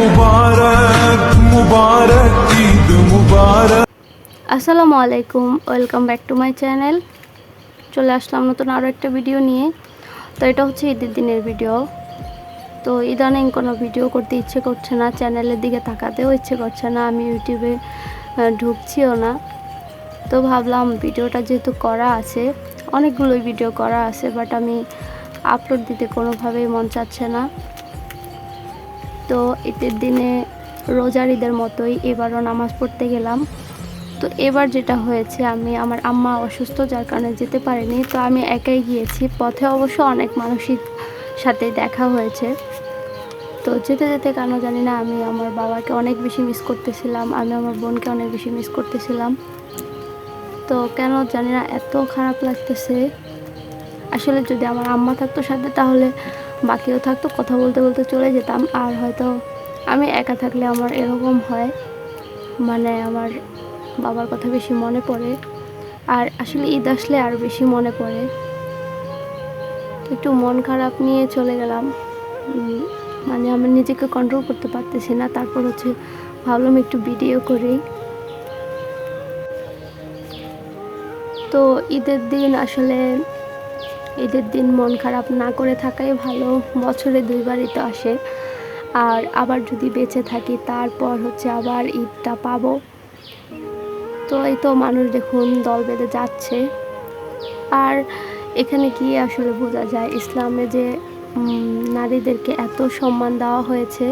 মুবারক মুবারক, ঈদ মুবারক। আসসালামু আলাইকুম, welcome back to my channel. চলে আসলাম নতুন আরও একটা ভিডিও নিয়ে। তো এটা হচ্ছে ঈদের দিনের ভিডিও। তো ইদানিং কোনো ভিডিও করতে ইচ্ছে করছে না, চ্যানেলের দিকে তাকাতেও ইচ্ছে করছে না, আমি ইউটিউবে ঢুকছিও না। তো ভাবলাম ভিডিওটা যেহেতু করা আছে, অনেকগুলোই ভিডিও করা আছে বাট আমি আপলোড দিতে কোনোভাবেই মন চাচ্ছে না। তো ঈদের দিনে রোজার ঈদের মতোই এবারও নামাজ পড়তে গেলাম। তো এবার যেটা হয়েছে, আমি আমার আম্মা অসুস্থ, যার কারণে যেতে পারিনি। তো আমি একাই গিয়েছি। পথে অবশ্য অনেক মানুষের সাথে দেখা হয়েছে। তো যেতে যেতে কেন জানি না, আমি আমার বাবাকে অনেক বেশি মিস করতেছিলাম। আমি আমার বোনকে অনেক বেশি মিস করতেছিলাম। তো কেন জানি না, এত খারাপ লাগতেছে। আসলে যদি আমার আম্মা থাকতো সাথে, তাহলে বাকিও থাকতো, কথা বলতে বলতে চলে যেতাম। আর হয়তো আমি একা থাকলে আমার এরকম হয়। মানে আমার বাবার কথা বেশি মনে পড়ে। আর আসলে ঈদ আসলে আরও বেশি মনে পড়ে। একটু মন খারাপ নিয়ে চলে গেলাম। মানে আমি নিজেকে কন্ট্রোল করতে পারতেছি না। তারপর হচ্ছে ভাবলাম একটু ভিডিও করি। তো ঈদের দিন আসলে ঈদের দিন মন খারাপ না করে থাকাই ভালো। বছরে দুইবারই তো আসে। আর আবার যদি বেঁচে থাকি, তারপর হচ্ছে আবার ঈদটা পাবো। তো এই তো মানুষ দেখুন, দল বেঁধে যাচ্ছে। আর এখানে গিয়ে আসলে বোঝা যায়, ইসলামে যে নারীদেরকে এত সম্মান দেওয়া হয়েছে,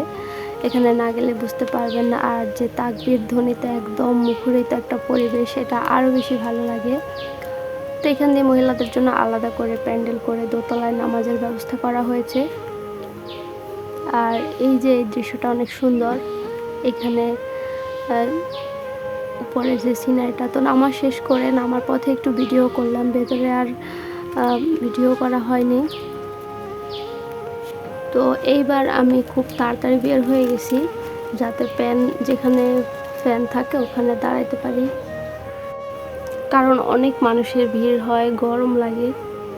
এখানে না গেলে বুঝতে পারবেন না। আর যে তাকবির ধ্বনিতে একদম মুখরিত একটা পরিবেশ, এটা আরও বেশি ভালো লাগে। তো এখান দিয়ে মহিলাদের জন্য আলাদা করে প্যান্ডেল করে দোতলায় নামাজের ব্যবস্থা করা হয়েছে। আর এই যে দৃশ্যটা অনেক সুন্দর। এখানে উপরে যে সিনারিটা, তো নামা শেষ করে নামার পথে একটু ভিডিও করলাম, ভেতরে আর ভিডিও করা হয়নি। তো এইবার আমি খুব তাড়াতাড়ি বের হয়ে গেছি, যাতে প্যান, যেখানে ফ্যান থাকে ওখানে দাঁড়াইতে পারি। কারণ অনেক মানুষের ভিড় হয়, গরম লাগে।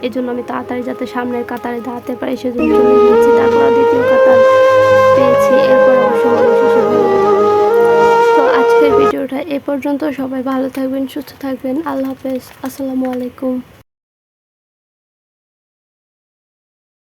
এই জন্য আমি তাড়াতাড়ি যাতে সামনের কাতারে দাঁড়াতে পারি, সেজন্য চলে তারপর দ্বিতীয় কাতার পেয়েছি, এরপর তো আজকের ভিডিওটা এ পর্যন্ত। সবাই ভালো থাকবেন, সুস্থ থাকবেন। আল্লাহ হাফেজ। আসসালামু আলাইকুম।